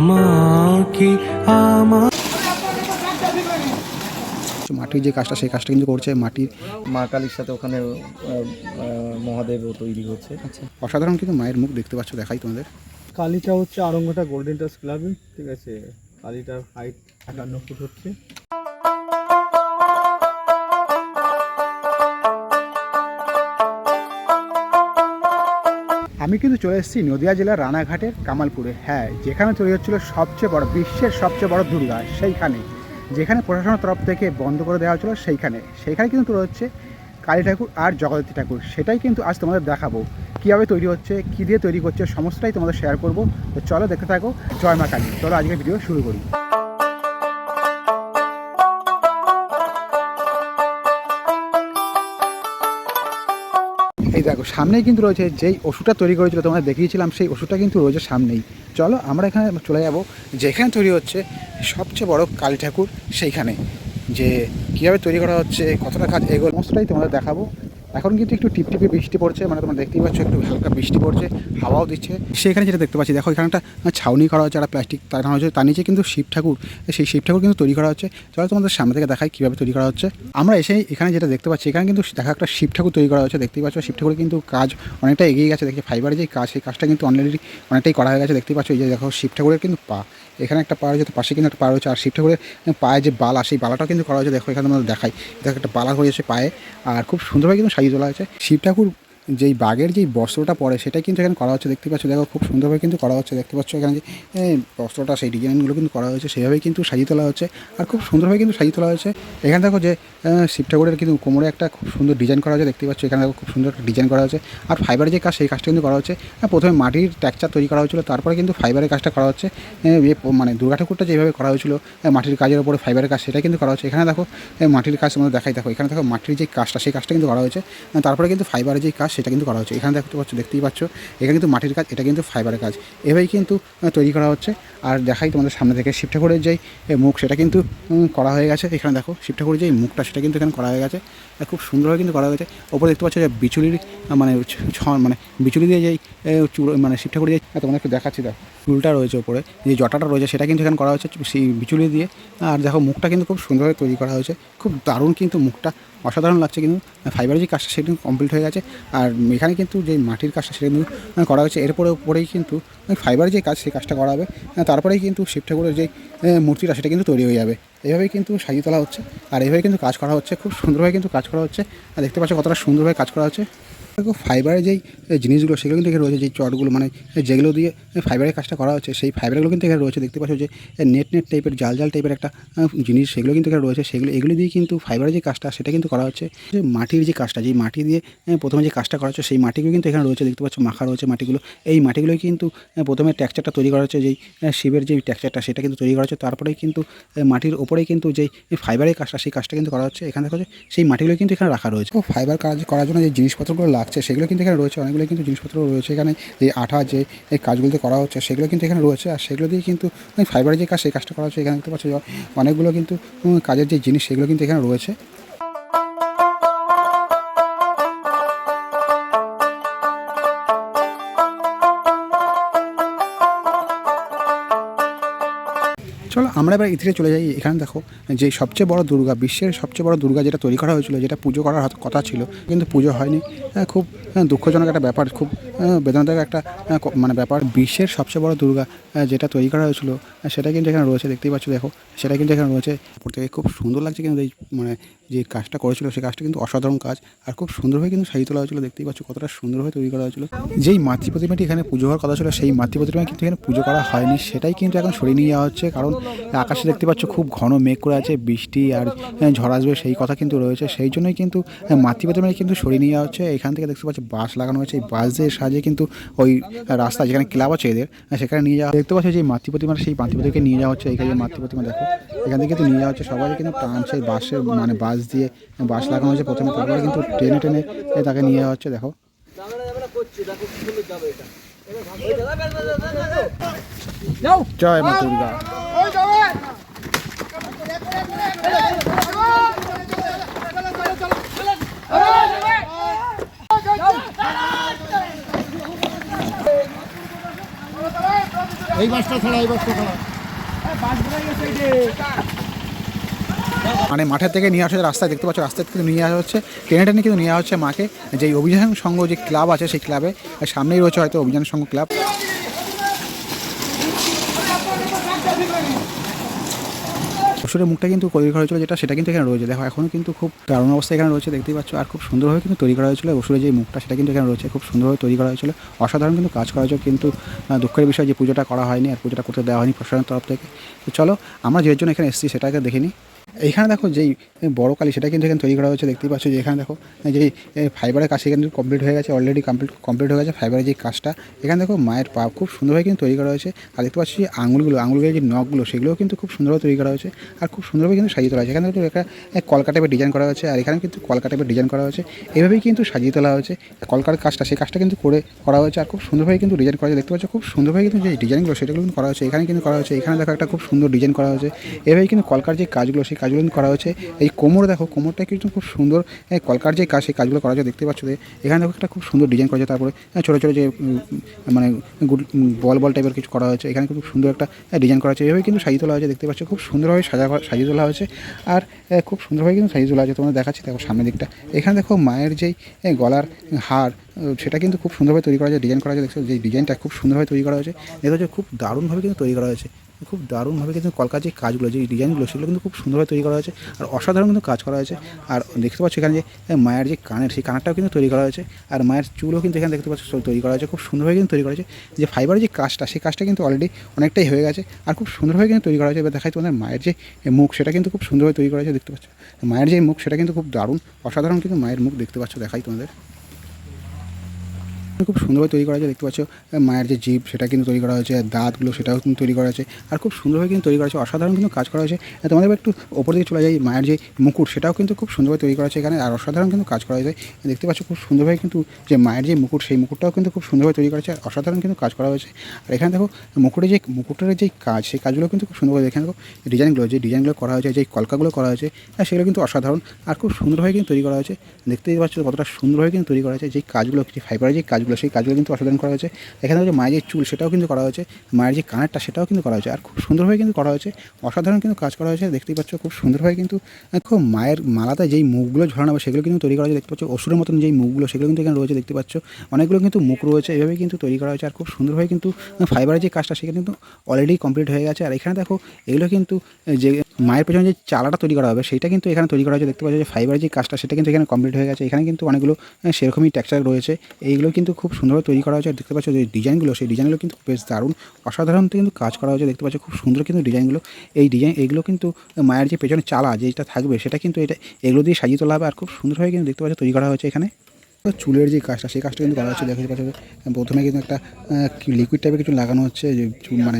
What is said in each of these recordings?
আমাকে আমার মাটির যে কাজটা সেই কাজটা কিন্তু করছে মাটির মা কালীর সাথে ওখানে মহাদেবও তৈরি হচ্ছে। আচ্ছা। অসাধারণ কিন্তু মায়ের মুখ দেখতে পাচ্ছ দেখাই তোমাদের। কালীটা হচ্ছে আরঙ্গটা গোল্ডেন টাস ক্লাবে ঠিক আছে? কালীটার হাইট আটান্ন ফুট হচ্ছে। আমি কিন্তু চলে এসেছি নদিয়া জেলার রানাঘাটের কামালপুরে। হ্যাঁ যেখানে তৈরি হচ্ছিল সবচেয়ে বড়, বিশ্বের সবচেয়ে বড় দুর্গা, সেইখানে। যেখানে প্রশাসনের তরফ থেকে বন্ধ করে দেওয়া হচ্ছিল সেইখানে। সেইখানে কিন্তু তৈরি হচ্ছে কালী ঠাকুর আর জগদ্ধাত্রী ঠাকুর। সেটাই কিন্তু আজ তোমাদের দেখাবো। কীভাবে তৈরি হচ্ছে, কী দিয়ে তৈরি করছে সমস্তটাই তোমাদের শেয়ার করব। তো চলো দেখতে থাকো, জয় মা কালী। চলো আজকে ভিডিও শুরু করি। এই দেখো, সামনেই কিন্তু রয়েছে যেই ওষুধটা তৈরি করেছিল, তোমাদের দেখিয়েছিলাম, সেই ওষুধটা কিন্তু রয়েছে সামনেই। চলো, আমরা এখানে চলে যাব, যেখানে তৈরি হচ্ছে সবচেয়ে বড় কালী ঠাকুর সেইখানে। যে কীভাবে তৈরি করা হচ্ছে, কতটা কাজ এগুলো সমস্তটাই তোমাদের দেখাবো। এখন কিন্তু একটু টিপটিপে বৃষ্টি পড়ছে মানে তোমরা দেখতেই পাচ্ছ একটু হালকা বৃষ্টি পড়ছে, হাওয়াও দিচ্ছে। সেখানে যেটা দেখতে পাচ্ছি, দেখো, এখানে একটা ছাউনি করা হচ্ছে একটা প্লাস্টিক তার হচ্ছে তার নিচে কিন্তু শিব ঠাকুর সেই শিব ঠাকুর কিন্তু তৈরি করা হচ্ছে। চলো তোমাদের সামনে থেকে দেখায় কীভাবে তৈরি করা হচ্ছে। আমরা এসে এখানে যেটা দেখতে পাচ্ছি, এখানে কিন্তু দেখা একটা শিব ঠাকুর তৈরি করা হচ্ছে দেখতেই পাচ্ছ, শিব ঠাকুরের কিন্তু কাজ অনেকটা এগিয়ে গেছে, দেখছি ফাইবারের যে কাজ, সেই কাজটা কিন্তু অলরেডি অনেকটাই করা হয়ে গেছে, দেখতেই পাচ্ছ, এই যে দেখো শিব ঠাকুরের কিন্তু পা। এখানে একটা পাওয়া রয়েছে পাশে কিন্তু একটা পাওয়া রয়েছে। আর শিফটে করে পায়ে যে বালা, সেই বালাটাও কিন্তু করা হয়েছে। দেখো, এখানে আমাদের দেখায় দেখো, একটা বালা হয়েছে পায়ে। আর খুব সুন্দরভাবে কিন্তু সাজিয়ে তোলা হয়েছে। শিব ঠাকুর যেই বাঘের যেই বস্ত্রটা পরে সেটাই কিন্তু এখানে করা হচ্ছে, দেখতে পাচ্ছ? দেখো, খুব সুন্দরভাবে কিন্তু করা হচ্ছে, দেখতে পাচ্ছ? এখানে যে বস্ত্রটা সেই ডিজাইনগুলো কিন্তু করা হয়েছে, সেভাবেই কিন্তু সাজিয়ে তোলা হচ্ছে আর খুব সুন্দরভাবে কিন্তু সাজিয়ে তোলা হয়েছে। এখানে দেখো যে শিব ঠাকুরের কিন্তু কোমরে একটা খুব সুন্দর ডিজাইন করা হয়েছে, দেখতে পাচ্ছ? এখানে দেখো খুব সুন্দর একটা ডিজাইন করা হয়েছে আর ফাইবারের যে কাজ, সেই কাজটা কিন্তু করা হচ্ছে। প্রথমে মাটির টেক্সচার তৈরি করা হয়েছিল, তারপরে কিন্তু ফাইবারের কাজটা করা হচ্ছে। মানে দুর্গা ঠাকুরটা যেভাবে করা হয়েছিল মাটির কাজের উপরে ফাইবারের কাজ সেটা কিন্তু করা হচ্ছে। এখানে দেখো মাটির কাজ তোমাদের দেখাই, দেখো, এখানে দেখো মাটির যে কাজটা, সেই কাজটা কিন্তু করা হয়েছে। তারপরে কিন্তু ফাইবারের যে কাজ সেটা কিন্তু করা হচ্ছে। এখানে দেখতে পাচ্ছ, দেখতেই পাচ্ছ এখানে কিন্তু মাটির কাজ, এটা কিন্তু ফাইবারের কাজ। এভাবেই কিন্তু তৈরি করা হচ্ছে। আর দেখাই তোমাদের সামনে থেকে শিব ঠাকুরের যেই মুখ, সেটা কিন্তু করা হয়ে গেছে। এখানে দেখো শিব ঠাকুরের যেই মুখটা, সেটা কিন্তু এখানে করা হয়ে গেছে। খুব সুন্দরভাবে কিন্তু করা হয়েছে ওপরে দেখতে পাচ্ছ যে বিচুলির মানে ছ- মানে বিচুলি দিয়ে যেই চুল মানে শিব ঠাকুরের যে তোমাদের একটু দেখাচ্ছি, দেখো। চুলটা রয়েছে ওপরে, যে জটাটা রয়েছে, সেটা কিন্তু এখানে করা হয়েছে, সেই বিচুলি দিয়ে। আর দেখো, মুখটা কিন্তু খুব সুন্দরভাবে তৈরি করা হয়েছে। খুব দারুণ কিন্তু মুখটা। অসাধারণ লাগছে কিন্তু ফাইবারের যে কাজটা সেটা কমপ্লিট হয়ে গেছে। আর এখানে কিন্তু যে মাটির কাজটা সেটা কিন্তু করা হয়েছে, এরপরে পরেই কিন্তু ফাইবারের যে কাজ সেই কাজটা করা হবে। তারপরেই কিন্তু শিব ঠাকুরের যে মূর্তিটা সেটা কিন্তু তৈরি হয়ে যাবে। এইভাবেই কিন্তু সাজিয়ে তোলা হচ্ছে। আর এইভাবে কিন্তু কাজ করা হচ্ছে। খুব সুন্দরভাবে কিন্তু কাজ করা হচ্ছে। আর দেখতে পাচ্ছ কতটা সুন্দরভাবে কাজ করা হচ্ছে। দেখো ফাইবারের যেই জিনিসগুলো সেগুলো কিন্তু এখানে রয়েছে, যেই চটগুলো মানে যেগুলো দিয়ে ফাইবারের কাজটা করা হচ্ছে, সেই ফাইবারগুলো কিন্তু এখানে রয়েছে। দেখতে পাচ্ছ যে নেট নেট টাইপের জাল জাল টাইপের একটা জিনিস সেগুলো কিন্তু এখানে রয়েছে। সেগুলো, এগুলো দিয়ে কিন্তু ফাইবারের যে কাজটা, সেটা কিন্তু করা হচ্ছে। যে মাটির যে কাজটা, যেই মাটি দিয়ে প্রথমে যে কাজটা করা হচ্ছে, সেই মাটিগুলো কিন্তু এখানে রয়েছে। দেখতে পাচ্ছ মাখা রয়েছে মাটিগুলো। এই মাটিগুলোই কিন্তু প্রথমে টেক্সচারটা তৈরি করা হচ্ছে, যেই শিবের যেই টেক্সচারটা সেটা কিন্তু তৈরি করা হচ্ছে। তারপরেই কিন্তু মাটির ওপরেই কিন্তু যেই ফাইবারের কাজটা, সেই কাজটা কিন্তু করা হচ্ছে। এখানে দেখো যে, সেই মাটিগুলো কিন্তু এখানে রাখা রয়েছে। ফাইবার কাজ করার জন্য যে জিনিসপত্রগুলো লাগছে, সেগুলো কিন্তু এখানে রয়েছে, অনেকগুলো কিন্তু জিনিসপত্র রয়েছে এখানে, যে আঠা যে এই কাজগুলোতে করা হচ্ছে, সেগুলো কিন্তু এখানে রয়েছে, আর সেগুলো দিয়ে কিন্তু, ওই ফাইবারের যে কাজ, সেই কাজটা করা হচ্ছে, এখানে দেখতে পাচ্ছ অনেকগুলো কিন্তু কাজের যে জিনিস, সেগুলো কিন্তু এখানে রয়েছে। চলো আমরা এবার ইতিহাসে চলে যাই এখানে দেখো যে সবচেয়ে বড় দুর্গা বিশ্বের সবচেয়ে বড় দুর্গা যেটা তৈরি করা হয়েছিল যেটা পুজো করার কথা ছিল কিন্তু পুজো হয়নি। হ্যাঁ, খুব হ্যাঁ, দুঃখজনক একটা ব্যাপার খুব হ্যাঁ, বেদনাদায়ক একটা মানে ব্যাপার। বিশ্বের সবচেয়ে বড় দুর্গা যেটা তৈরি করা হয়েছিল হ্যাঁ, সেটা কিন্তু এখানে রয়েছে দেখতেই পাচ্ছ দেখো সেটা কিন্তু এখানে রয়েছে। প্রত্যেকে খুব সুন্দর লাগছে কিন্তু এই মানে যে কাজটা করেছিল সেই কাজটা কিন্তু অসাধারণ কাজ। আর খুব সুন্দরভাবে কিন্তু সাজিয়ে তোলা হয়েছিল, দেখতেই পাচ্ছ কতটা সুন্দরভাবে তৈরি করা হয়েছিল। যেই মাতৃ প্রতিমাটি এখানে পুজো হওয়ার কথা ছিল, সেই মাতৃ প্রতিমা কিন্তু এখানে পুজো করা হয়নি। সেটাই কিন্তু এখন সরিয়ে নিয়ে যাওয়া হচ্ছে, কারণ আকাশে দেখতে পাচ্ছ খুব ঘন মেঘ করে আছে, বৃষ্টি আর ঝড় আসবে সেই কথা কিন্তু রয়েছে। সেই জন্যই কিন্তু মাতৃ প্রতিমাটি কিন্তু সরিয়ে নিয়ে যাওয়া হচ্ছে। এখান থেকে দেখতে পাচ্ছ বাস লাগানো হয়েছে। এই বাস দিয়ে সাজিয়ে কিন্তু ওই রাস্তা যেখানে ক্লাব আছে এদের সেখানে নিয়ে যাওয়া, দেখতে পাচ্ছ যে মাতৃ প্রতিমা সেই মাতৃ প্রতিমাকে নিয়ে যাওয়া হচ্ছে। এখানে মাতৃ প্রতিমা দেখো, এখান থেকে কিন্তু নিয়ে যাওয়া হচ্ছে। সবাই কিন্তু টানছে বাসে মানে বাস দিয়ে বাস লাগানো হয়েছে প্রথমে তারপরে কিন্তু টেনে টেনে তাকে নিয়ে যাওয়া হচ্ছে দেখো। জয় মা দুর্গা। এই বাসটা ছাড়া এই বাসটা ছাড়া। মানে মাঠের থেকে নিয়ে আসা রাস্তায় দেখতে পাচ্ছ, রাস্তায় কিন্তু নিয়ে আসা হচ্ছে, টেনে টেনে কিন্তু নিয়ে হচ্ছে মাকে যে অভিযান সংঘ যে ক্লাব আছে, সেই ক্লাবে সামনেই রয়েছে হয়তো অভিযান সংঘ ক্লাব। অসুরের মুখটা কিন্তু তৈরি করা হয়েছিল যেটা, সেটা কিন্তু এখানে রয়েছে। দেখো এখনও কিন্তু খুব দারুণ অবস্থা এখানে রয়েছে, দেখতেই পাচ্ছ। আর খুব সুন্দরভাবে কিন্তু তৈরি করা হয়েছিল। অসুরের যে মুখটা, সেটা কিন্তু এখানে রয়েছে। খুব সুন্দরভাবে তৈরি করা হয়েছিল। অসাধারণ কিন্তু কাজ করা হয়েছিল, কিন্তু দুঃখের বিষয় যে পুজোটা করা হয়নি, আর পুজোটা করতে দেওয়া হয়নি প্রশাসনের তরফ থেকে। তো চলো, আমরা যে জন্য এখানে এসেছি, সেটাকে দেখিনি এইখানে দেখো যেই বড় কালী সেটা কিন্তু এখানে তৈরি করা হয়েছে, দেখতেই পাচ্ছ যে এখানে দেখো যেই ফাইবারের কাজ এখানে কমপ্লিট হয়ে গেছে অলরেডি কমপ্লিট কমপ্লিট হয়ে গেছে ফাইবারের যে কাজটা। এখানে দেখো মায়ের পা খুব সুন্দরভাবে কিন্তু তৈরি করা হয়েছে, আর দেখতে পাচ্ছি যে আঙুলগুলো আঙুলগুলোর যে নখগুলো, সেগুলোও কিন্তু খুব সুন্দরভাবে তৈরি করা হয়েছে, আর খুব সুন্দরভাবে কিন্তু সাজিয়ে তোলা হয়েছে। এখানে একটা কলকা টাইপের ডিজাইন করা হয়েছে, আর এখানে কিন্তু কলকা টাইপের ডিজাইন করা হয়েছে। এভাবেই কিন্তু সাজিয়ে তোলা হয়েছে কলকার কাজটা, সেই কাজটা কিন্তু করে, করা হয়েছে, আর খুব সুন্দরভাবে কিন্তু ডিজাইন করা হয়েছে। দেখতে পাচ্ছ খুব সুন্দরভাবে কিন্তু যে ডিজাইনগুলো সেটাগুলো কিন্তু করা হয়েছে, এখানে কিন্তু করা হয়েছে, এখানে দেখো একটা খুব সুন্দর ডিজাইন করা হয়েছে। এভাবেই কিন্তু কলকার যে কাজগুলো, সেই কাজগুলো করা হয়েছে। এই কোমর দেখো, কোমরটা কিন্তু খুব সুন্দর কলকার যে কাজ, সেই কাজগুলো করা হয়েছে, দেখতে পাচ্ছ এখানে দেখো একটা খুব সুন্দর ডিজাইন করা তারপরে ছোটো ছোটো যে মানে বল বল টাইপের কিছু করা হয়েছে, এখানে খুব সুন্দর একটা ডিজাইন করা হয়েছে, এভাবে কিন্তু সাজিয়ে তোলা হয়েছে, দেখতে পাচ্ছ, খুব সুন্দরভাবে সাজা, সাজিয়ে তোলা হয়েছে, আর খুব সুন্দরভাবে কিন্তু সাজিয়ে তোলা হয়েছে, তোমরা দেখাচ্ছি, দেখো সামনের দিকটা, এখানে দেখো মায়ের যেই গলার হার সেটা কিন্তু খুব সুন্দরভাবে তৈরি করা হয়েছে ডিজাইন করা হয়েছে দেখছ, যে ডিজাইনটা খুব সুন্দরভাবে তৈরি করা হয়েছে। দেখতে পাচ্ছ খুব দারুণভাবে কিন্তু তৈরি করা হয়েছে। খুব দারুণভাবে কিন্তু কলকাতার যে কাজগুলো, যে ডিজাইনগুলো সেগুলো কিন্তু খুব সুন্দরভাবে তৈরি করা হয়েছে। আর অসাধারণ কিন্তু কাজ করা হয়েছে। আর দেখতে পাচ্ছ এখানে যে মায়ের যে কানের, সেই কানারটাও কিন্তু তৈরি করা হয়েছে। আর মায়ের চুলও কিন্তু এখানে দেখতে পাচ্ছ তৈরি করা হয়েছে। খুব সুন্দরভাবে কিন্তু তৈরি করা হয়েছে। যে ফাইবারের যে কাজটা, সেই কাজটা কিন্তু অলরেডি অনেকটাই হয়ে গেছে। আর খুব সুন্দরভাবে কিন্তু তৈরি করা হয়েছে। এবার দেখাই তোমাদের মায়ের যে মুখ, সেটা কিন্তু খুব সুন্দরভাবে তৈরি করা হয়েছে, দেখতে পাচ্ছ। মায়ের যে মুখ, সেটা কিন্তু খুব দারুণ, অসাধারণ কিন্তু মায়ের মুখ দেখতে পাচ্ছ, দেখাই তোমাদের। খুব সুন্দরভাবে তৈরি করা হয়েছে দেখতে পাচ্ছ মায়ের যে জিভ সেটা কিন্তু তৈরি করা হয়েছে দাঁতগুলো সেটাও কিন্তু তৈরি করা হয়েছে আর খুব সুন্দরভাবে কিন্তু তৈরি করা হয়েছে অসাধারণ কিন্তু কাজ করা হয়েছে। তোমাদের একটু ওপর দিকে চলে যাই, মায়ের যে মুকুট, সেটাও কিন্তু খুব সুন্দরভাবে তৈরি করা হয়েছে এখানে, আর অসাধারণ কিন্তু কাজ করা হয়েছে। দেখতে পাচ্ছ, খুব সুন্দরভাবে কিন্তু যে মায়ের যে মুকুট, সেই মুকুটটাও কিন্তু খুব সুন্দরভাবে তৈরি করা হয়েছে অসাধারণ কিন্তু কাজ করা হয়েছে। আর এখানে দেখো মুকুটের যে মুকুটের যে কাজ, সেই কাজগুলো কিন্তু খুব সুন্দরভাবে এখানে দেখো ডিজাইনগুলো যে ডিজাইনগুলো করা হয়েছে, যে কলকাগুলো করা হয়েছে আর সেগুলো কিন্তু অসাধারণ, আর খুব সুন্দরভাবে কিন্তু তৈরি করা হয়েছে, দেখতেই পাচ্ছ কতটা সুন্দরভাবে কিন্তু তৈরি করা হয়েছে, যে কাজগুলো ফাইবারের যে কাজগুলো সেই কাজগুলো কিন্তু অসাধারণ করা হয়েছে। এখানে যে মায়ের যে চুল, সেটাও কিন্তু করা হয়েছে। মায়ের যে কানেরটা, সেটাও কিন্তু করা হয়েছে। আর খুব সুন্দরভাবে কিন্তু করা হয়েছে। অসাধারণ কিন্তু কাজ করা হয়েছে, দেখতেই পাচ্ছ, খুব সুন্দরভাবে কিন্তু খুব মায়ের মালাতে যেই মুখগুলো ঝরানো হবে, সেগুলো কিন্তু তৈরি করা হয়েছে। দেখতে পাচ্ছ, অসুরের মতন যেই মুখগুলো, সেগুলো কিন্তু এখানে রয়েছে, দেখতে পাচ্ছ। অনেকগুলো কিন্তু মুখ রয়েছে এভাবে কিন্তু তৈরি করা হয়েছে। আর খুব সুন্দরভাবে কিন্তু ফাইবারের যে কাজটা সেটা কিন্তু অলরেডি কমপ্লিট হয়ে গেছে। আর এখানে দেখো, এগুলো কিন্তু যে মায়ের পেছনে যে চালাটা তৈরি করা হবে সেটা কিন্তু এখানে তৈরি করা হয়েছে। দেখতে পাচ্ছ যে ফাইবারের যে কাজটা, সেটা কিন্তু এখানে কমপ্লিট হয়ে গেছে। এখানে কিন্তু অনেকগুলো সেরকমই টেক্সচার রয়েছে। এইগুলো কিন্তু খুব সুন্দরভাবে তৈরি করা হয়েছে। দেখতে পাচ্ছ যে ডিজাইনগুলো সেই ডিজাইনগুলো কিন্তু বেশ দারুণ। অসাধারণ কিন্তু কাজ করা হয়েছে। দেখতে পাচ্ছ খুব সুন্দর কিন্তু ডিজাইনগুলো এই ডিজাইন এইগুলো কিন্তু মায়ের যে পেছনে চালা যেটা থাকবে, সেটা কিন্তু এটা, এগুলো দিয়ে সাজিয়ে তোলা হবে। আর খুব সুন্দরভাবে কিন্তু দেখতে পাচ্ছ তৈরি করা হয়েছে এখানে। চুলের যে কাজটা, সেই কাজটা কিন্তু করা হচ্ছে। দেখা যাচ্ছে প্রথমে কিন্তু একটা লিকুইড টাইপের কিছু লাগানো হচ্ছে, যে চুল মানে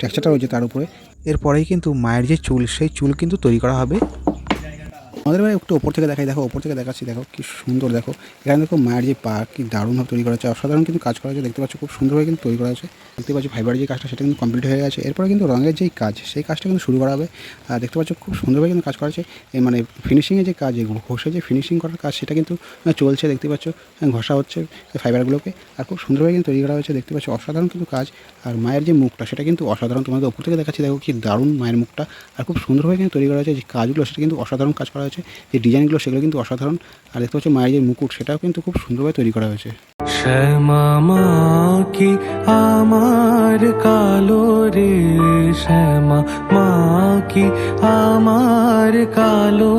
টেক্সচারটা রয়েছে তার উপরে। এরপরেই কিন্তু মায়ের যে চুল, সেই চুল কিন্তু তৈরি করা হবে। আমাদের এবার একটু ওপর থেকে দেখাই, দেখো, ওপর থেকে দেখাচ্ছি, দেখো, কি সুন্দর, দেখো। এখানে দেখো মায়ের যে পা কি দারুণভাবে তৈরি করা হচ্ছে অসাধারণ কিন্তু কাজ করা হয়েছে, দেখতে পাচ্ছ, খুব সুন্দরভাবে কিন্তু তৈরি করা হয়েছে। দেখতে পাচ্ছ ফাইবারের যে কাজটা, সেটা কিন্তু কমপ্লিট হয়ে গেছে। এরপরে কিন্তু রঙের যেই কাজ, সেই কাজটা কিন্তু শুরু করা হবে। আর দেখতে পাচ্ছ, খুব সুন্দরভাবে কিন্তু কাজ করা হয়েছে। মানে ফিনিশিংয়ের যে কাজ এগুলো ঘষে যে ফিনিশিং করার কাজ, সেটা কিন্তু চলছে, দেখতে পাচ্ছ ঘষা হচ্ছে ফাইবারগুলোকে আর খুব সুন্দরভাবে কিন্তু তৈরি করা হয়েছে, দেখতে পাচ্ছ, অসাধারণ কিন্তু কাজ। আর মায়ের যে মুখটা, সেটা কিন্তু অসাধারণ। তোমাদের ওপর থেকে দেখাচ্ছি, দেখো, কি দারুণ মায়ের মুখটা। আর খুব সুন্দরভাবে কিন্তু তৈরি করা হয়েছে, যে কাজগুলো, সেটা কিন্তু অসাধারণ কাজ করা হয়েছে। যে ডিজাইনগুলো সেগুলো কিন্তু অসাধারণ। আর দেখতে পাচ্ছ মায়ের যে মুকুট সেটাও কিন্তু খুব সুন্দরভাবে তৈরি করা হয়েছে। শ্যামা কি আমার কালো রে? শ্যামা মা কি আমার কালো?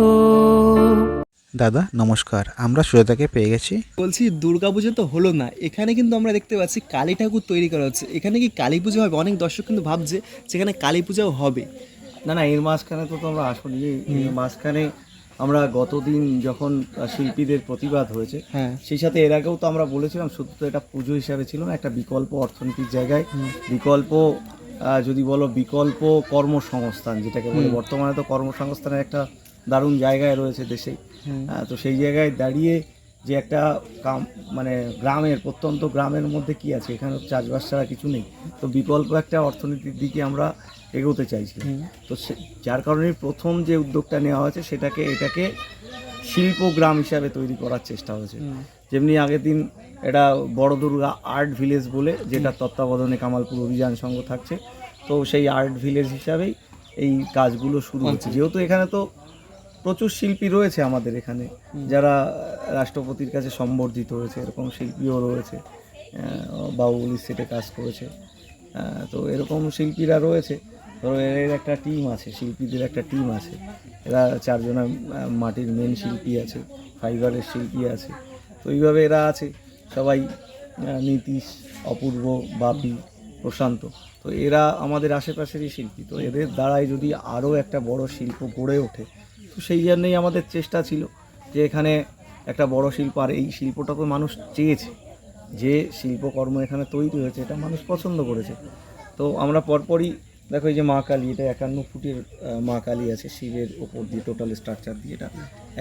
দাদা নমস্কার। আমরা সুজাতাকে পেয়ে গেছি। বলছি দুর্গাপুজো তো হলো না। এখানে কিন্তু আমরা দেখতে পাচ্ছি কালী ঠাকুর তৈরি করা হচ্ছে। এখানে কি কালী পুজো হবে? অনেক দর্শক কিন্তু ভাবছে সেখানে কালী পূজাও হবে। না না এর মাঝখানে তো তোমরা আসনি। এর মাঝখানে আমরা গতদিন যখন শিল্পীদের প্রতিবাদ হয়েছে হ্যাঁ। সেই সাথে এর আগেও তো আমরা বলেছিলাম শুধু তো এটা পুজো হিসাবে ছিল না একটা বিকল্প অর্থনীতির জায়গায়। বিকল্প যদি বলো বিকল্প কর্মসংস্থান যেটাকে বলে বর্তমানে তো কর্মসংস্থানের একটা দারুণ জায়গায় রয়েছে দেশে। তো সেই জায়গায় দাঁড়িয়ে যে একটা কাম মানে গ্রামের প্রত্যন্ত গ্রামের মধ্যে কি আছে? এখানে চাষবাস ছাড়া কিছু নেই। তো বিকল্প একটা অর্থনীতির দিকে আমরা এগোতে চাইছি। তো সে- যার কারণে প্রথম যে উদ্যোগটা নেওয়া হয়েছে সেটাকে এটাকে শিল্প গ্রাম হিসাবে তৈরি করার চেষ্টা হয়েছে। যেমনি আগের দিন এটা বড় দুর্গা আর্ট ভিলেজ বলে যেটা তত্ত্বাবধানে কামালপুর অভিযান সংঘ থাকছে তো সেই আর্ট ভিলেজ হিসাবেই এই কাজগুলো শুরু হচ্ছে। যেহেতু এখানে তো প্রচুর শিল্পী রয়েছে আমাদের এখানে যারা রাষ্ট্রপতির কাছে সম্বর্ধিত হয়েছে এরকম শিল্পীও রয়েছে বাউল সেটে কাজ করেছে তো এরকম শিল্পীরা রয়েছে। ধরো এর একটা টিম আছে, শিল্পীদের একটা টিম আছে। এরা চারজনা মাটির মেন শিল্পী আছে, ফাইবারের শিল্পী আছে। তো এইভাবে এরা আছে, সবাই নীতিশ, অপূর্ব বাপি প্রশান্ত। তো এরা আমাদের আশেপাশেরই শিল্পী। তো এদের দ্বারাই যদি আরও একটা বড় শিল্প গড়ে ওঠে, তো সেই জন্যই আমাদের চেষ্টা ছিল যে এখানে একটা বড় শিল্প, আর এই শিল্পটা তো মানুষ চেয়েছে। যে শিল্পকর্ম এখানে তৈরি হয়েছে, এটা মানুষ পছন্দ করেছে। তো আমরা পরপরই দেখো এই যে মা কালী এটা একান্ন ফুটের মা কালী আছে শিবের ওপর দিয়ে টোটাল স্ট্রাকচার দিয়ে এটা।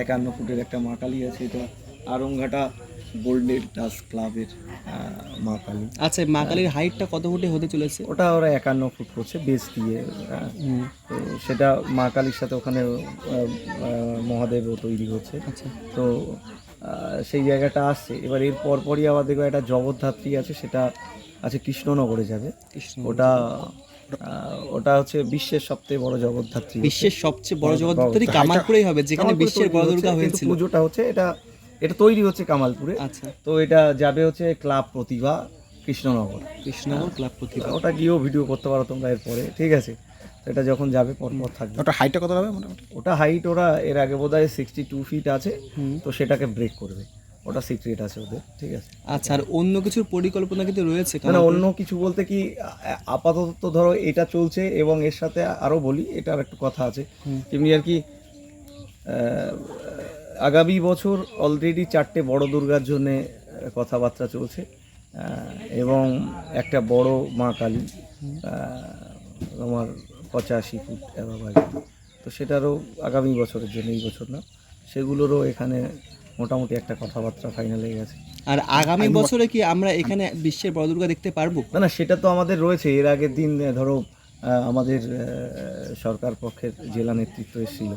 একান্ন ফুটের একটা মা কালী আছে এটা আরংঘাটা গোল্ডের টাস ক্লাবের মা কালী। আচ্ছা মা কালীর হাইটটা কত ফুটে হতে চলেছে? ওটা ওরা একান্ন ফুট করছে বেস দিয়ে তো সেটা মা কালীর সাথে ওখানে মহাদেবও তৈরি হচ্ছে। আচ্ছা। তো সেই জায়গাটা আসছে। এবার এর পরপরই আবার দেখবে একটা জগদ্ধাত্রী আছে সেটা আছে কৃষ্ণনগরে যাবে। ওটা ওটা হচ্ছে বিশ্বের সবথেকে বড় জগদ্ধাত্রী। বিশ্বের সবচেয়ে বড় জগদ্ধাত্রী কামালপুরেই হবে যেখানে বিশ্বের বড় দুর্গা হয়েছিল। পুজোটা হচ্ছে এটা এটা তৈরি হচ্ছে কামালপুরে। আচ্ছা। তো এটা যাবে হচ্ছে ক্লাব প্রতিভা কৃষ্ণনগর। কৃষ্ণনগর ক্লাব প্রতিভা। ওটা গিয়েও ভিডিও করতে পারো তোমরা এরপরে ঠিক আছে? তো এটা যখন যাবে পরপর থাকবে। ওটা হাইটটা কত হবে মোটামুটি? ওটা হাইট ওরা এর আগে বোধ হয় সিক্সটি টু ফিট আছে তো সেটাকে ব্রেক করবে ওটা সিক্রেট আছে ওদের ঠিক আছে? আচ্ছা আর অন্য কিছুর পরিকল্পনা কিন্তু রয়েছে? মানে অন্য কিছু বলতে কি আপাতত তো ধরো এটা চলছে এবং এর সাথে আরও বলি এটার একটু কথা আছে। যেমনি আর কি আগামী বছর অলরেডি চারটে বড় দুর্গার জন্য কথাবার্তা চলছে এবং একটা বড় মা কালী আমার পঁচাশি ফুট এভাবে তো সেটারও আগামী বছরের জন্য এই বছর না সেগুলোরও এখানে মোটামুটি একটা কথাবার্তা ফাইনাল হয়ে গেছে। আর আগামী বছরে কি আমরা এখানে বিশ্বের বড় দুর্গা দেখতে পারব? না না সেটা তো আমাদের রয়েছে। এর আগের দিন ধরো আমাদের সরকার পক্ষের জেলা নেতৃত্ব এসেছিল।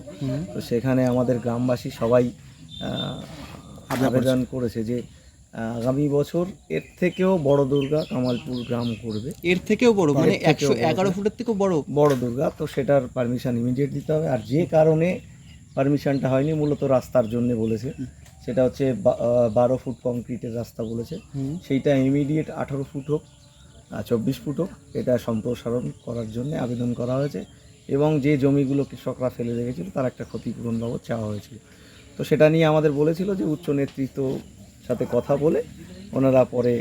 তো সেখানে আমাদের গ্রামবাসী সবাই আবেদন করেছে। যে আগামী বছর এর থেকেও বড় দুর্গা কামালপুর গ্রাম করবে। এর থেকেও বড়? মানে একশো এগারো ফুটের থেকেও বড়? বড় দুর্গা তো সেটার পারমিশন ইমিডিয়েট দিতে হবে। আর যে কারণে পারমিশনটা হয়নি মূলত রাস্তার জন্য বলেছে। সেটা হচ্ছে বা- বারো ফুট কংক্রিটের রাস্তা বলেছে। সেইটা ইমিডিয়েট আঠারো ফুট হোক চব্বিশ ফুট হোক এটা সম্প্রসারণ করার জন্য আবেদন করা হয়েছে এবং যে জমিগুলো কৃষকরা ফেলে রেখেছিল তার একটা ক্ষতিপূরণ বাবদ চাওয়া হয়েছিল। তো সেটা নিয়ে আমাদের বলেছিল যে উচ্চ নেতৃত্ব সাথে কথা বলে ওনারা পরে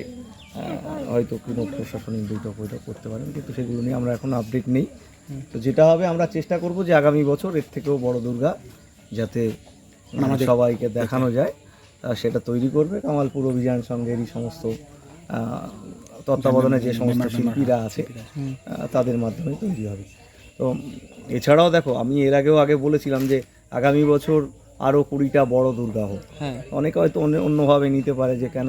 হয়তো কোনো প্রশাসনিক বৈঠক বৈঠক করতে পারেন কিন্তু সেগুলো নিয়ে আমরা এখন আপডেট নেই। তো যেটা হবে আমরা চেষ্টা করব যে আগামী বছর এর থেকেও বড় দুর্গা যাতে সবাইকে দেখানো যায় সেটা তৈরি করবে কামালপুর অভিযান সঙ্গেরই সমস্ত তত্ত্বাবধানে যে সমস্ত শিল্পীরা আছে তাদের মাধ্যমে তৈরি হবে। তো এছাড়াও দেখো আমি এর আগেও আগে বলেছিলাম যে আগামী বছর আরও কুড়িটা বড় দুর্গা হোক। হ্যাঁ। অনেকে হয়তো অন্য অন্যভাবে নিতে পারে যে কেন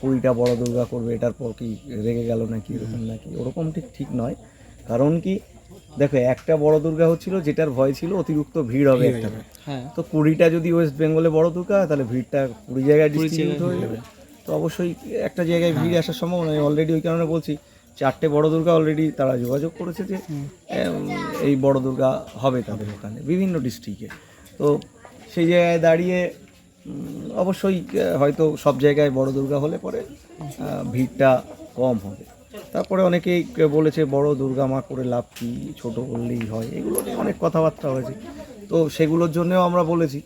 কুড়িটা বড় দুর্গা করবে এটার পর কি রেগে গেল নাকি এরকম নাকি ওরকম ঠিক ঠিক নয়। কারণ কি দেখো একটা বড় দুর্গা হচ্ছিল যেটার ভয় ছিল অতিরিক্ত ভিড় হবে একটা। হ্যাঁ। তো কুড়িটা যদি ওয়েস্ট বেঙ্গলে বড় দুর্গা হয় তাহলে ভিড়টা কুড়ি জায়গায় ডিস্ট্রিবিউট হয়ে যাবে। তো অবশ্যই একটা জায়গায় ভিড় আসার সম্ভাবনা অলরেডি ওই কারণে বলছি চারটে বড় দুর্গা অলরেডি তারা যোগাযোগ করেছে যে এই বড় দুর্গা হবে তাদের ওখানে বিভিন্ন ডিস্ট্রিক্টে তো সেই জায়গায় দাঁড়িয়ে অবশ্যই হয়তো সব জায়গায় বড় দুর্গা হলে পরে ভিড়টা কম হবে। তারপরে অনেকেই বলেছে, বড় দুর্গা মা করে লাভ কি? ছোট করলেই হয়। এগুলো নিয়ে অনেক কথাবার্তা হয়েছে। তো সেগুলোর জন্যও আমরা বলেছি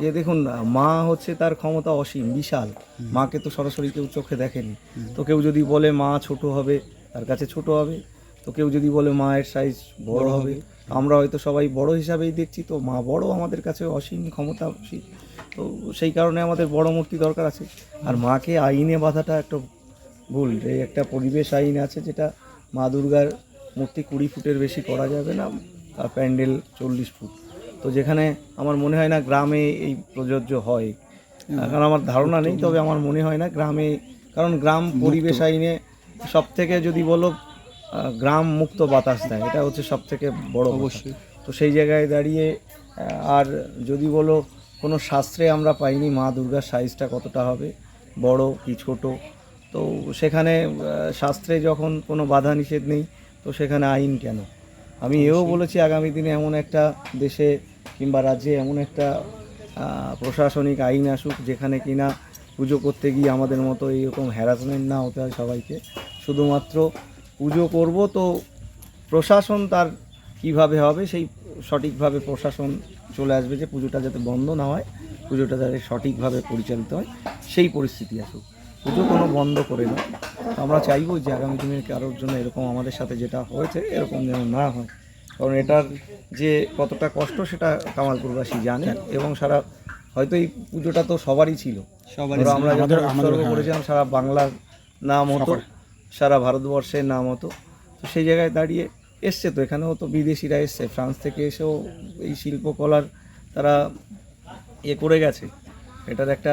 যে, দেখুন মা হচ্ছে তার ক্ষমতা অসীম, বিশাল। মাকে তো সরাসরি কেউ চোখে দেখেনি। তো কেউ যদি বলে মা ছোট হবে, তার কাছে ছোট হবে। তো কেউ যদি বলে মায়ের সাইজ বড় হবে, আমরা হয়তো সবাই বড় হিসাবেই দেখছি। তো মা বড় আমাদের কাছে অসীম, ক্ষমতাশীল। তো সেই কারণে আমাদের বড় মূর্তি দরকার আছে। আর মাকে আইনে বাঁধাটা একটা ভুল। এই একটা পরিবেশ আইন আছে যেটা মা দুর্গার মূর্তি কুড়ি ফুটের বেশি করা যাবে না আর প্যান্ডেল চল্লিশ ফুট। তো যেখানে আমার মনে হয় না গ্রামে এই প্রযোজ্য হয়। কারণ আমার ধারণা নেই তবে আমার মনে হয় না গ্রামে কারণ গ্রাম পরিবেশ আইনে সব থেকে যদি বলো গ্রাম মুক্ত বাতাস দেয় এটা হচ্ছে সব থেকে বড় অবশ্যই। তো সেই জায়গায় দাঁড়িয়ে আর যদি বলো কোনো শাস্ত্রে আমরা পাইনি মা দুর্গার সাইজটা কতটা হবে বড় কি ছোট তো সেখানে শাস্ত্রে যখন কোনো বাধা নিষেধ নেই তো সেখানে আইন কেন? আমি এও বলেছি আগামী দিনে এমন একটা দেশে কিংবা রাজ্যে এমন একটা প্রশাসনিক আইন আসুক যেখানে কিনা পুজো করতে গিয়ে আমাদের মতো এইরকম হ্যারাসমেন্ট না হতে হয় সবাইকে। শুধুমাত্র পুজো করব তো প্রশাসন তার কীভাবে হবে সেই সঠিকভাবে প্রশাসন চলে আসবে যে পুজোটা যাতে বন্ধ না হয় পুজোটা যাতে সঠিকভাবে পরিচালিত হয় সেই পরিস্থিতি আসুক। পুজো কোনো বন্ধ করে না। আমরা চাইব যে আগামী দিনে কারোর জন্য এরকম আমাদের সাথে যেটা হয়েছে এরকম যেন না হয়। কারণ এটার যে কতটা কষ্ট সেটা কামালপুরবাসী জানে এবং সারা হয়তো এই পুজোটা তো সবারই ছিল। আমরা উৎসর্গ হ্যাঁ। করেছিলাম সারা বাংলার নাম হতো সারা ভারতবর্ষের নাম হতো। তো সেই জায়গায় দাঁড়িয়ে এসছে তো এখানেও তো বিদেশিরা এসছে ফ্রান্স থেকে এসেও এই শিল্পকলার তারা ইয়ে করে গেছে। এটার একটা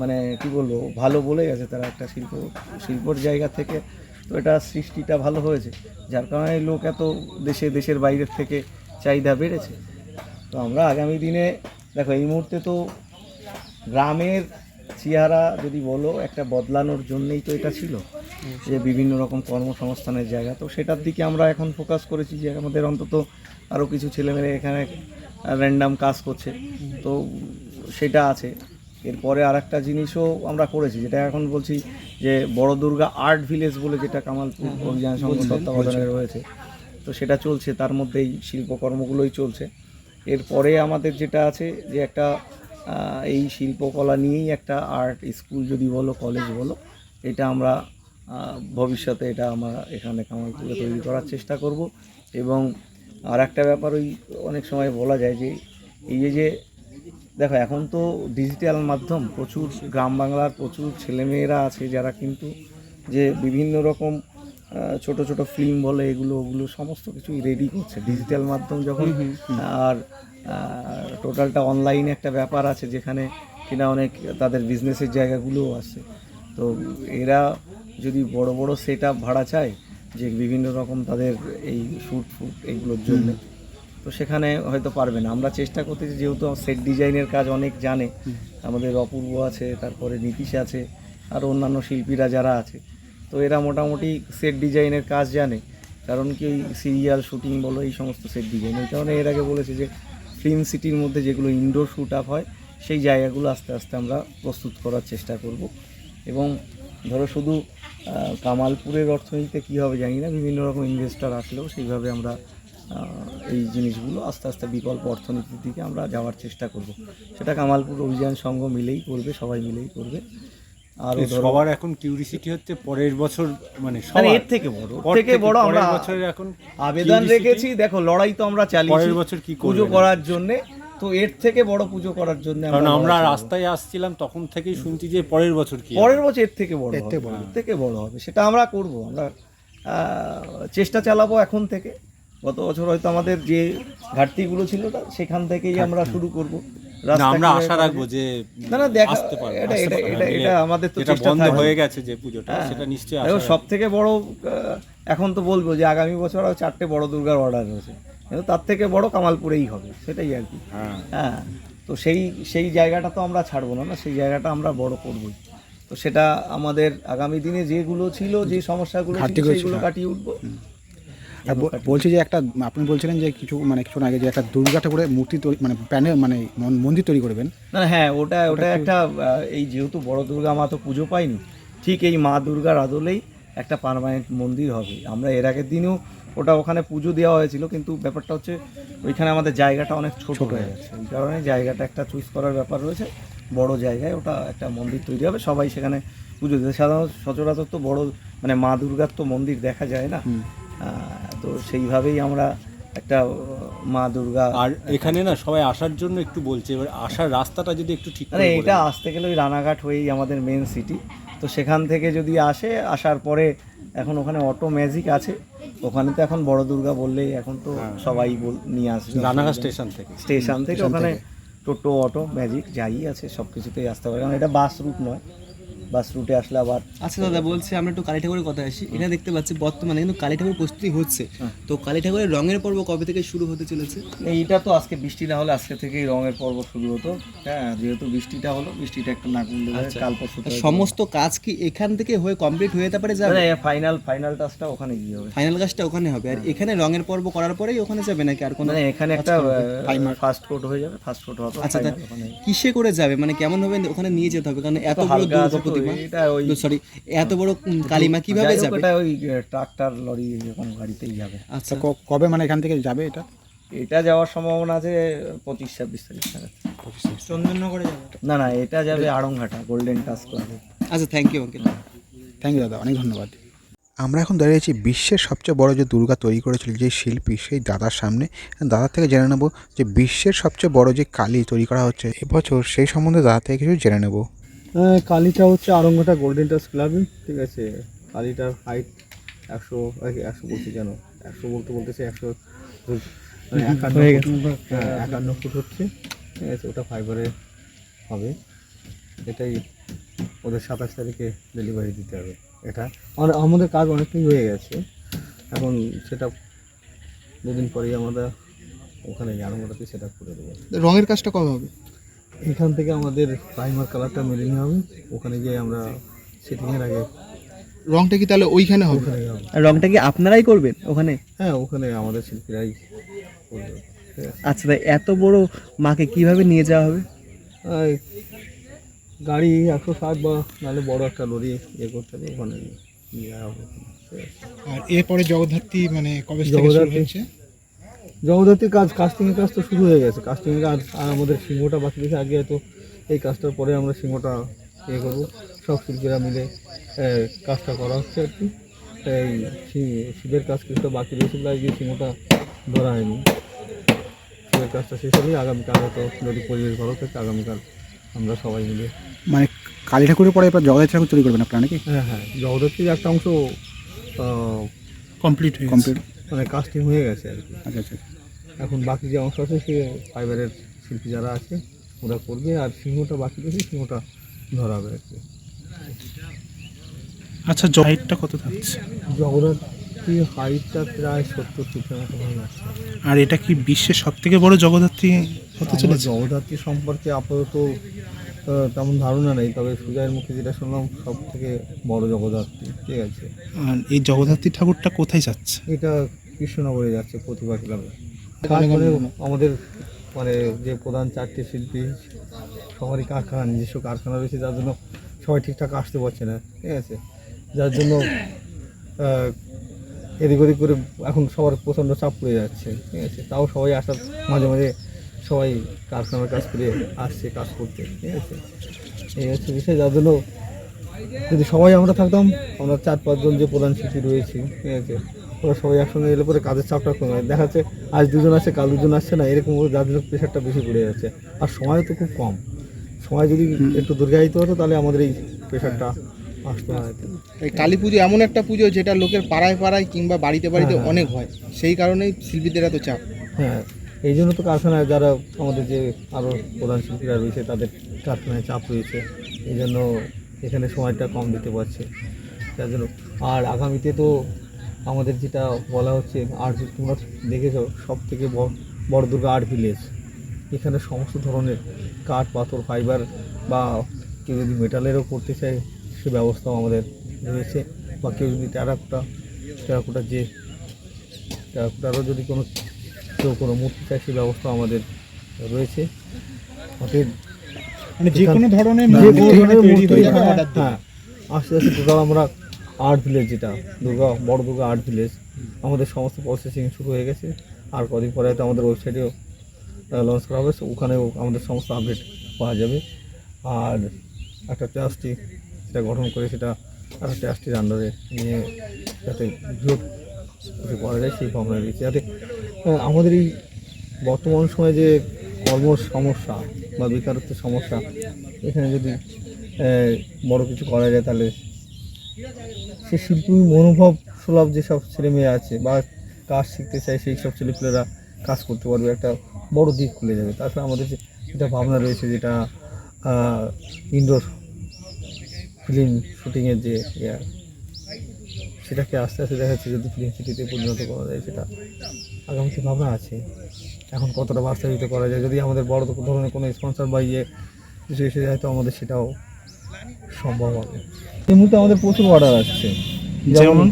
মানে কি বলব, ভালো বলে গেছে তারা একটা শিল্প, শিল্পর জায়গা থেকে। তো এটা সৃষ্টিটা ভালো হয়েছে, যার কারণে লোক এত দেশে, দেশের বাইরের থেকে চাহিদা বেড়েছে। তো আমরা আগামী দিনে, দেখো, এই মুহূর্তে তো গ্রামের চেহারা যদি বলো, একটা বদলানোর জন্যই তো এটা ছিল। যে বিভিন্ন রকম কর্মসংস্থানের জায়গা, তো সেটার দিকে আমরা এখন ফোকাস করেছি যে আমাদের অন্তত আরও কিছু ছেলেমেয়ে এখানে র্যান্ডাম কাজ করছে। তো সেটা আছে। এরপরে আর একটা জিনিসও আমরা করেছি যেটা এখন বলছি যে বড় দুর্গা আর্ট ভিলেজ বলে যেটা কামালপুর অভিযান সংঘ তত্ত্বাবধানে রয়েছে। তো সেটা চলছে তার মধ্যেই শিল্পকর্মগুলোই চলছে। এরপরে আমাদের যেটা আছে যে একটা এই শিল্পকলা নিয়েই একটা আর্ট স্কুল যদি বলো কলেজ বলো এটা আমরা ভবিষ্যতে এটা আমরা এখানে কামালপুরে তৈরি করার চেষ্টা করব। এবং আর একটা ব্যাপার ওই অনেক সময় বলা যায় যে এই যে যে দেখো এখন তো ডিজিটাল মাধ্যম প্রচুর গ্রাম বাংলার প্রচুর ছেলেমেয়েরা আছে যারা কিন্তু যে বিভিন্ন রকম ছোট ছোট ফিল্ম বলে এগুলো ওগুলো সমস্ত কিছুই রেডি করছে। ডিজিটাল মাধ্যম যখন আর টোটালটা অনলাইনে একটা ব্যাপার আছে যেখানে কিনা অনেক তাদের বিজনেসের জায়গাগুলোও আছে। তো এরা যদি বড় বড় সেট ভাড়া চায় যে বিভিন্ন রকম তাদের এই শ্যুট ফুট এগুলোর জন্য। তো সেখানে হয়তো পারবে না। আমরা চেষ্টা করতেছি যেহেতু সেট ডিজাইনের কাজ অনেক জানে আমাদের অপূর্ব আছে তারপরে নীতিশ আছে আর অন্যান্য শিল্পীরা যারা আছে। তো এরা মোটামুটি সেট ডিজাইনের কাজ জানে কারণ কি ওই সিরিয়াল শুটিং বলো এই সমস্ত সেট ডিজাইন ওই কারণে এর আগে বলেছে যে ফিল্ম সিটির মধ্যে যেগুলো ইনডোর শ্যুট আপ হয় সেই জায়গাগুলো আস্তে আস্তে আমরা প্রস্তুত করার চেষ্টা করব। এবং ধরো শুধু কামালপুরের অর্থনীতিতে কী হবে জানি না বিভিন্ন রকম ইনভেস্টর আসলেও সেইভাবে আমরা এই জিনিসগুলো আস্তে আস্তে বিকল্প অর্থনীতির দিকে আমরা যাওয়ার চেষ্টা করব। সেটা কামালপুর অভিযান সংঘ মিলেই করবে সবাই মিলেই করবে। ধরো সবার এখন কিউরিসিটি হচ্ছে পরের বছর মানে মানে এর থেকে বড়। পর থেকে বড় আমরা পরের বছর এখন আবেদন রেখেছি। দেখো লড়াই তো আমরা চালিয়েছি। পরের বছর কি পুজো করার জন্য। তো এর থেকে বড় পুজো করার জন্য কারণ আমরা রাস্তায় আসছিলাম তখন থেকেই শুনছি যে পরের বছর কি পরের বছর এর থেকে বড় এর থেকে বড় থেকে বড় হবে। সেটা আমরা করব। আমরা চেষ্টা চালাবো এখন থেকে। গত বছর হয়তো আমাদের যে ঘাটতিগুলো ছিল সেখান থেকেই আমরা শুরু করব। আমরা আশা রাখব যে না না দেখা এটা এটা এটা এটা আমাদের তো বন্ধ হয়ে গেছে যে পুজোটা হ্যাঁ। সেটা নিশ্চয়ই সব থেকে বড় এখন তো বলব যে আগামী বছর আরও চারটে বড় দুর্গার অর্ডার রয়েছে। কিন্তু তার থেকে বড় কামালপুরেই হবে সেটাই আর কি। হ্যাঁ। হ্যাঁ তো সেই সেই জায়গাটা তো আমরা ছাড়বো না না সেই জায়গাটা আমরা বড় করবই তো সেটা আমাদের আগামী দিনে যেগুলো ছিল যে সমস্যাগুলো সেগুলো। কাটিয়ে উঠবো। আর বলছি যে একটা আপনি বলছিলেন যে কিছু মানে কিছুক্ষণ আগে যে একটা দুর্গা ঠাকুরের মূর্তি তৈরি মানে প্যানেল মানে মন্দির তৈরি করবেন। না হ্যাঁ ওটা ওটা একটা এই যেহেতু বড় দুর্গা মা তো পুজো পাইনি ঠিক এই মা দুর্গার আদলেই একটা পার্মানেন্ট মন্দির হবে। আমরা এর আগের দিনেও ওটা ওখানে পুজো দেওয়া হয়েছিল কিন্তু ব্যাপারটা হচ্ছে ওইখানে আমাদের জায়গাটা অনেক ছোট হয়ে গেছে। এই কারণে জায়গাটা একটা চুজ করার ব্যাপার রয়েছে। বড় জায়গায় ওটা একটা মন্দির তৈরি হবে সবাই সেখানে পুজো দেবে সাধারণত সচরাচর তো বড় মানে মা দুর্গার তো মন্দির দেখা যায় না। তো সেইভাবেই আমরা একটা মা দুর্গা আর এখানে না সবাই আসার জন্য একটু বলছে এবার আসার রাস্তাটা যদি একটু ঠিক মানে এটা আসতে গেলে ওই রানাঘাট হয়েই আমাদের মেন সিটি তো সেখান থেকে যদি আসে আসার পরে এখন ওখানে অটো ম্যাজিক আছে। ওখানে তো এখন বড় দুর্গা বললেই এখন তো সবাই বল- নিয়ে আসবে। রানাঘাট স্টেশন থেকে। স্টেশন থেকে ওখানে টোটো অটো ম্যাজিক যাই আছে সব কিছুতেই আসতে পারে। কারণ এটা বাস রুট নয়। বাস রুটে আসলে আবার আচ্ছা দাদা বলছি আমরা একটু কালী ঠাকুরের কথা আসি এখানে দেখতে পাচ্ছি বর্তমানে কিন্তু কালী ঠাকুর প্রস্তুতি হচ্ছে। তো কালী ঠাকুরের রঙের পর্ব কবে থেকে শুরু হতে চলেছে? এইটা তো আজকে বৃষ্টি না হলে আজকে থেকেই রঙের পর্ব শুরু হতো। হ্যাঁ যেহেতু বৃষ্টিটা হলো বৃষ্টিটা একটু না কমলে কাল পরশু সমস্ত কাজ কি এখান থেকে হয়ে কমপ্লিট হয়ে তারপরে যাবে? ফাইনাল ফাইনাল টাচটা ওখানে গিয়ে হবে। ফাইনাল কাজটা ওখানে হবে। আর এখানে রঙের পর্ব করার পরেই ওখানে যাবে নাকি আর কোনো এখানে একটা ফার্স্ট কোট হয়ে যাবে ফার্স্ট কোট হবে আচ্ছা কিসে করে যাবে? মানে কেমন হবে ওখানে নিয়ে যেতে হবে? কারণ এত বড় প্রতিমা এটা ওই সরি এত বড় উম, কালিমা কীভাবে যাবে? এটা ওই ট্রাক্টর লরি এরকম গাড়িতেই যাবে। আচ্ছা ক- কবে মানে এখান থেকে যাবে এটা? এটা যাওয়ার সম্ভাবনা আছে পঁচিশ ছাব্বিশ তারিখ নাগাদ। চন্দননগরে যাবে? না না এটা যাবে আড়ংঘাটা গোল্ডেন টাচ ক্লাবে আচ্ছা thank you uncle thank you দাদা অনেক ধন্যবাদ। আমরা এখন দাঁড়িয়ে আছি বিশ্বের সবচেয়ে বড় যে দুর্গা তৈরি করেছিল যে শিল্পী সেই দাদার সামনে। দাদার থেকে জেনে নেব যে বিশ্বের সবচেয়ে বড় যে কালী তৈরি করা হচ্ছে এবছর সেই সম্বন্ধে দাদা থেকে কিছু জেনে নেব। হ্যাঁ, কালিটা হচ্ছে আরঙ্গটা গোল্ডেন টাচ ক্লাবে ঠিক আছে? কালিটার হাইট একশো একশো বলছি কেন? একশো বলতে বলতেছে একশো মানে একান্ন ফুট, হ্যাঁ একান্ন ফুট হচ্ছে ঠিক আছে? ওটা ফাইবারে হবে। এটাই ওদের সাতাশ তারিখে ডেলিভারি দিতে হবে। এটা আর আমাদের কাজ অনেকটাই হয়ে গেছে। এখন সেটা দুদিন পরেই আমরা ওখানে আরঙ্গটাতে সেটা করে দেবো। রঙের কাজটা কবে হবে? এখান থেকে আমাদের প্রাইমার কালারটা মেরে নিয়ে হবে। ওখানে গিয়ে আমরা সেটিংয়ের আগে রংটা কি তাহলে ওইখানে হবে? ওখানে হবে। আর রংটা কি আপনারাই করবেন ওখানে? হ্যাঁ ওখানে আমাদের শিল্পীরাই করবে। ঠিক আছে। আচ্ছা তাই এত বড় মাকে কীভাবে নিয়ে যাওয়া হবে? আর গাড়ি একশো ষাট বা নাহলে বড় একটা লরি ইয়ে করতে হবে ওখানে নিয়ে যাওয়া হবে। ঠিক আছে। আর এরপরে জগদ্ধাত্রী মানে কবে থেকে শুরু জগদ্ধাত্রী? হচ্ছে? জগদ্ধাত্রীর কাজ কাস্টিংয়ের কাজ তো শুরু হয়ে গেছে। কাস্টিংয়ের কাজ আর আমাদের সিংহটা বাকি রয়েছে। আগে হয়তো এই কাজটার পরে আমরা সিংহটা ইয়ে করব। সব শিল্পীরা মিলে কাজটা করা হচ্ছে আর কি। এই শিবের কাজ কিছুটা বাকি রয়েছে বলে আজকে সিংহটা ধরা হয়নি। শিবের কাজটা শেষ হলেই আগামীকাল হয়তো যদি পরিবেশ ভালো থাকে আগামীকাল আমরা সবাই মিলে মানে কালী ঠাকুরের পরে এবার জগদ্ধাত্রী ঠাকুর তৈরি করবেন আপনারা নাকি? হ্যাঁ হ্যাঁ। জগদ্ধাত্রীর একটা অংশ কমপ্লিট কমপ্লিট মানে কাস্টিং হয়ে গেছে আর কি। আচ্ছা আচ্ছা। এখন বাকি যে অংশ আছে সে ফাইবারের শিল্পী যারা আছে ওরা করবে আর সিংহটা বাকি রয়েছে সিংহটা ধরাবে আর কি। আচ্ছা হাইটটা কত থাকছে? জগদ্ধাত্রী হাইটটা প্রায় সত্তর ফিটের মতো হয়ে যাচ্ছে। আর এটা কি বিশ্বের সব থেকে বড় জগদ্ধাত্রী হতে চলেছে? জগদ্ধাত্রী সম্পর্কে আপাতত তেমন ধারণা নেই তবে সুজয়ের মুখে যেটা শুনলাম সব থেকে বড় জগদ্ধাত্রী ঠিক আছে। আর এই জগদ্ধাত্রী ঠাকুরটা কোথায় যাচ্ছে? এটা কৃষ্ণনগরে যাচ্ছে প্রতিভা ক্লাবে। আমাদের মানে যে প্রধান চারটি শিল্পী সবারই কারখানা নিজস্ব কারখানা রয়েছে যার জন্য সবাই ঠিকঠাক আসতে পারছে না ঠিক আছে? যার জন্য এদিক ওদিক করে এখন সবার প্রচণ্ড চাপ পড়ে যাচ্ছে ঠিক আছে? তাও সবাই আসার মাঝে মাঝে সবাই কারখানার কাজ করে আসছে কাজ করতে ঠিক আছে? এই হচ্ছে বিষয় যার জন্য যদি সবাই আমরা থাকতাম আমরা চার পাঁচজন যে প্রধান শিল্পী রয়েছি ঠিক আছে? ওরা সবাই একসঙ্গে এলে পরে কাজের চাপটা কমে যায়। দেখা যাচ্ছে আজ দুজন আসছে কাল দুজন আসছে না এরকম করে যার জন্য প্রেশারটা বেশি পড়ে যাচ্ছে। আর সময় তো খুব কম। সময় যদি একটু দীর্ঘায়িত হতো তাহলে আমাদের এই প্রেশারটা আসতো না। এই কালী পুজো এমন একটা পুজো যেটা লোকের পাড়ায় পাড়ায় কিংবা বাড়িতে বাড়িতে হ্যাঁ, হ্যাঁ। অনেক হয়। সেই কারণেই শিল্পীদের এত চাপ। হ্যাঁ এই জন্য তো কারখানায় যারা আমাদের যে আরও প্রধান শিল্পীরা রয়েছে তাদের কারখানায় চাপ রয়েছে। এই জন্য এখানে সময়টা কম দিতে পারছে। যার জন্য আর আগামীতে তো আমাদের যেটা বলা হচ্ছে আর্ট তোমরা দেখেছ সব থেকে বড় দুর্গা আর্ট ভিলেজ এখানে সমস্ত ধরনের কাঠ পাথর ফাইবার বা কেউ যদি মেটালেরও করতে চায় সে ব্যবস্থাও আমাদের রয়েছে। বা কেউ যদি টেরাকোটা টেরাকোটার যে টেরাকোটারও যদি কোনো কেউ কোনো মূর্তি চায় সে ব্যবস্থা আমাদের রয়েছে। অতএব মানে যে কোনো ধরনের হ্যাঁ আস্তে আস্তে টোটাল আমরা আর্ট ভিলেজ যেটা, দুর্গা, বড় দুর্গা আর্ট ভিলেজ আমাদের সমস্ত প্রসেসিং শুরু হয়ে গেছে। আর কদিন পরে হয়তো আমাদের ওয়েবসাইটেও লঞ্চ করা হবে ওখানেও আমাদের সমস্ত আপডেট পাওয়া যাবে। আর একটা ট্রাস্টি সেটা গঠন করে, সেটা একটা ট্রাস্টির আন্ডারে নিয়ে যাতে কিছু করা যায়, সেই ভাবনা রয়েছে যাতে আমাদের এই বর্তমান সময়ে যে কর্ম সমস্যা বা বেকারত্বের সমস্যা, এখানে যদি বড় কিছু করা যায়, তাহলে সে শিল্পী মনোভাব সুলভ যেসব ছেলে মেয়ে আছে বা কাজ শিখতে চায়, সেই সব ছেলেপেলেরা কাজ করতে পারবে। একটা বড় দিক খুলে যাবে। তাছাড়া আমাদের যে যেটা ভাবনা রয়েছে যেটা ইনডোর ফিল্ম শুটিংয়ের যে ইয়া, সেটাকে আস্তে আস্তে দেখা যাচ্ছে যদি ফিল্ম সিটিতে পরিণত করা যায়, সেটা আগামীতে ভাবনা আছে। এখন কতটা বাস্তবিত করা যায়? যদি আমাদের বড় ধরনের কোনো স্পন্সর বা ইয়ে কিছু এসে যায়, তো আমাদের সেটাও সম্ভব হবে। এই মুহূর্তে আমাদের প্রচুর অর্ডার আসছে। যেমন?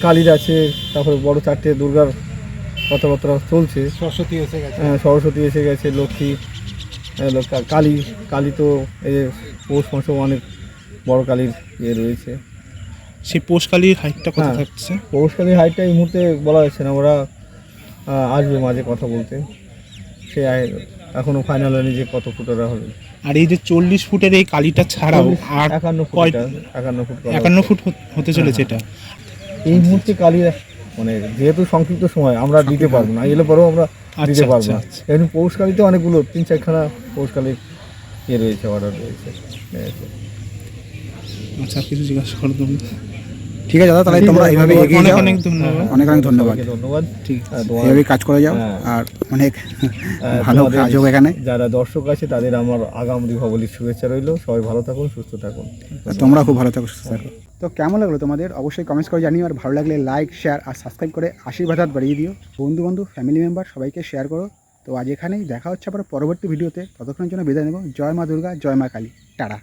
কালীর আছে তারপরে বড় চারটে দুর্গার কথাবার্তা চলছে। সরস্বতী এসে গেছে। হ্যাঁ, সরস্বতী এসে গেছে লক্ষ্মী আহ, কালী কালী তো এই পৌষ মাসে অনেক বড় কালীর ইয়ে রয়েছে। সেই পোষকালির হাইটটা কত হ্যাঁ। থাকছে? পৌষ কালীর হাইটটা এই মুহূর্তে বলা যাচ্ছে না ওরা আসবে মাঝে কথা বলতে। সে আয়- এখনও ফাইনাল হয়নি যে কত ফুট ওরা হবে। আর এই যে চল্লিশ ফুটের এই কালিটা ছাড়াও আর একান্ন ফুট একান্ন ফুট একান্ন। ফুট হতে- চলেছে এটা। এই মুহূর্তে কালী মানে যেহেতু সংক্ষিপ্ত সময় আমরা দিতে পারব না এলে পরেও আমরা দিতে আচ্ছা, পারব না। আচ্ছা, এমনি পৌষকালীতে অনেকগুলো তিন চারখানা পৌষকালীর ইয়ে রয়েছে অর্ডার রয়েছে। রয়েছে। আচ্ছা কিছু জিজ্ঞাসা করে দেবো ঠিক আছে দাদা তাহলে তোমরা এইভাবে এগিয়ে যাও। অনেক ধন্যবাদ। অনেক অনেক ধন্যবাদ। ধন্যবাদ। ঠিক এইভাবে কাজ করে যাও হ্যাঁ। আর অনেক ভালো কাজ হোক এখানে। যারা দর্শক আছে তাদের আমার আগাম দীপাবলির শুভেচ্ছা রইল। সবাই ভালো থাকুন সুস্থ থাকুন। তোমরা খুব ভালো থাকো সুস্থ থাকো। তো কেমন লাগল তোমাদের? অবশ্যই কমেন্টস করে জানিও আর ভালো লাগলে লাইক শেয়ার আর সাবস্ক্রাইব করে আশীর্বাদ হাত বাড়িয়ে দিও। বন্ধু বান্ধব ফ্যামিলি মেম্বার সবাইকে শেয়ার করো। তো আজ এখানেই দেখা হচ্ছে আবার পরবর্তী ভিডিওতে ততক্ষণের জন্য বিদায় নেব। জয় মা দুর্গা জয় মা কালী। টাটা।